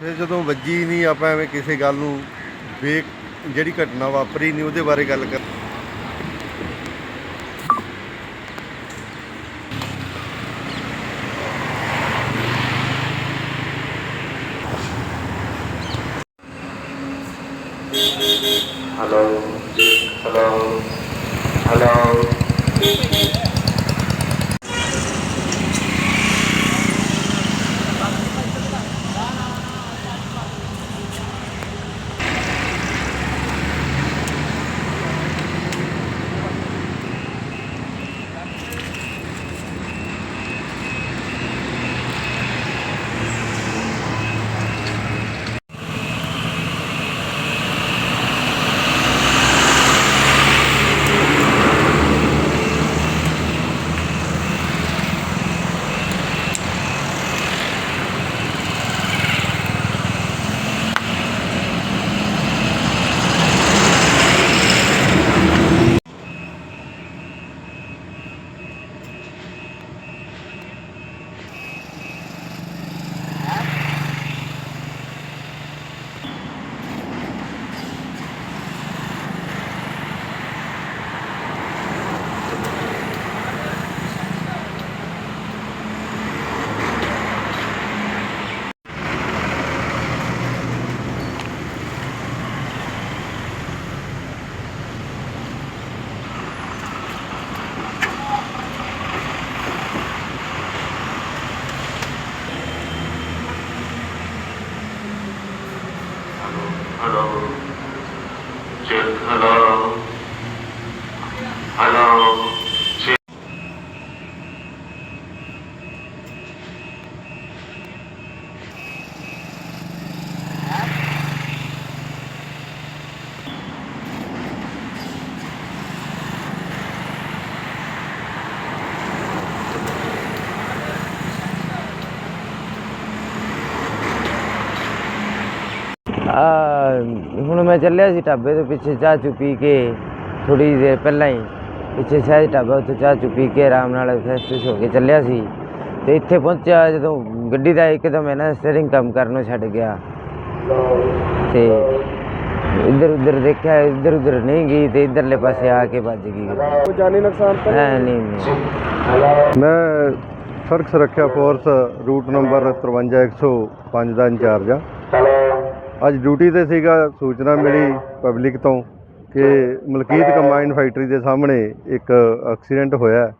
ਫਿਰ ਜਦੋਂ ਵੱਜੀ ਨਹੀਂ, ਆਪਾਂ ਐਵੇਂ ਕਿਸੇ ਗੱਲ ਨੂੰ ਵੇਖ, ਜਿਹੜੀ ਘਟਨਾ ਵਾਪਰੀ ਨਹੀਂ, ਉਹਦੇ ਬਾਰੇ ਗੱਲ ਕਰ Hello. Hello. Hello. Hello. Check. Hello. Hello. ਆ ਹੁਣ ਮੈਂ ਚੱਲਿਆ ਸੀ ਢਾਬੇ ਤੋਂ ਪਿੱਛੇ ਚਾਹ ਚੂ ਪੀ ਕੇ ਥੋੜੀ ਦੇਰ ਪਹਿਲਾਂ ਹੀ ਪਿੱਛੇ ਸਹਿਜ ਢਾਬਾ ਉੱਥੇ ਚਾਹ ਚੂ ਪੀ ਕੇ ਆਰਾਮ ਨਾਲ ਫਰੈਸ਼ ਫਰੈਸ਼ ਹੋ ਕੇ ਚੱਲਿਆ ਸੀ। ਤੇ ਇੱਥੇ ਪਹੁੰਚਿਆ ਜਦੋਂ ਗੱਡੀ ਦਾ ਇੱਕਦਮ ਹੈ ਨਾ ਸਟੀਅਰਿੰਗ ਕੰਮ ਕਰਨੋਂ ਛੱਡ ਗਿਆ। ਤੇ ਇੱਧਰ ਉੱਧਰ ਦੇਖਿਆ ਇੱਧਰ ਉੱਧਰ ਨਹੀਂ ਗਈ ਤੇ ਇੱਧਰਲੇ ਪਾਸੇ ਆ ਕੇ ਵੱਜ ਗਈ ਕੋਈ ਜਾਨੀ ਨੁਕਸਾਨ ਤਾਂ ਹੈ ਨਹੀਂ ਨਹੀਂ। ਮੈਂ ਸੜਕ ਸੁਰੱਖਿਆ ਫੋਰਸ ਰੂਟ ਨੰਬਰ 53105 ਦਾ ਇੰਚਾਰਜ ਆ। ਅੱਜ ਡਿਊਟੀ ਤੇ ਸੀਗਾ, ਸੂਚਨਾ ਮਿਲੀ ਪਬਲਿਕ ਤੋਂ ਕਿ ਮਲਕੀਤ ਕੰਬਾਈਨ ਫੈਕਟਰੀ ਦੇ ਸਾਹਮਣੇ ਇੱਕ ਐਕਸੀਡੈਂਟ ਹੋਇਆ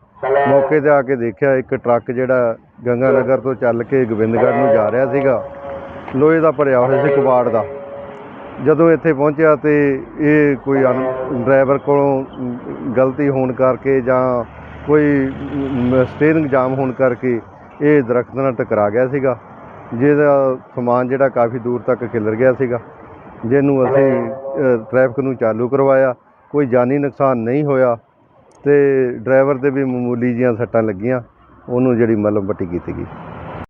ਮੌਕੇ ਤੇ ਆ ਕੇ ਦੇਖਿਆ ਇੱਕ ਟਰੱਕ ਜਿਹੜਾ ਗੰਗਾ ਨਗਰ ਤੋਂ ਚੱਲ ਕੇ ਗੋਬਿੰਦਗੜ੍ਹ ਨੂੰ ਜਾ ਰਿਹਾ ਸੀਗਾ। ਲੋਹੇ ਦਾ ਭਰਿਆ ਹੋਇਆ ਸੀ ਕਬਾੜ ਦਾ। ਜਦੋਂ ਇੱਥੇ ਪਹੁੰਚਿਆ ਤੇ ਇਹ ਕੋਈ ਡਰਾਈਵਰ ਕੋਲੋਂ ਗਲਤੀ ਹੋਣ ਕਰਕੇ ਜਾਂ ਕੋਈ ਸਟੀਅਰਿੰਗ ਜਾਮ ਹੋਣ ਕਰਕੇ ਇਹ ਦਰਖਤ ਨਾਲ ਟਕਰਾ ਗਿਆ ਸੀਗਾ। ਜਿਹਦਾ ਸਮਾਨ ਜਿਹੜਾ ਕਾਫੀ ਦੂਰ ਤੱਕ ਖਿਲਰ ਗਿਆ ਸੀਗਾ ਜਿਹਨੂੰ ਅਸੀਂ ਅ, ਟ੍ਰੈਫਿਕ ਨੂੰ ਚਾਲੂ ਕਰਵਾਇਆ ਕੋਈ ਜਾਨੀ ਨੁਕਸਾਨ ਨਹੀਂ ਹੋਇਆ ਤੇ ਡਰਾਈਵਰ ਦੇ ਵੀ ਮਾਮੂਲੀ ਜੀਆਂ ਸੱਟਾਂ ਲੱਗੀਆਂ ਉਹਨੂੰ ਜਿਹੜੀ ਮਲਮ ਪੱਟੀ ਕੀਤੀ ਗਈ।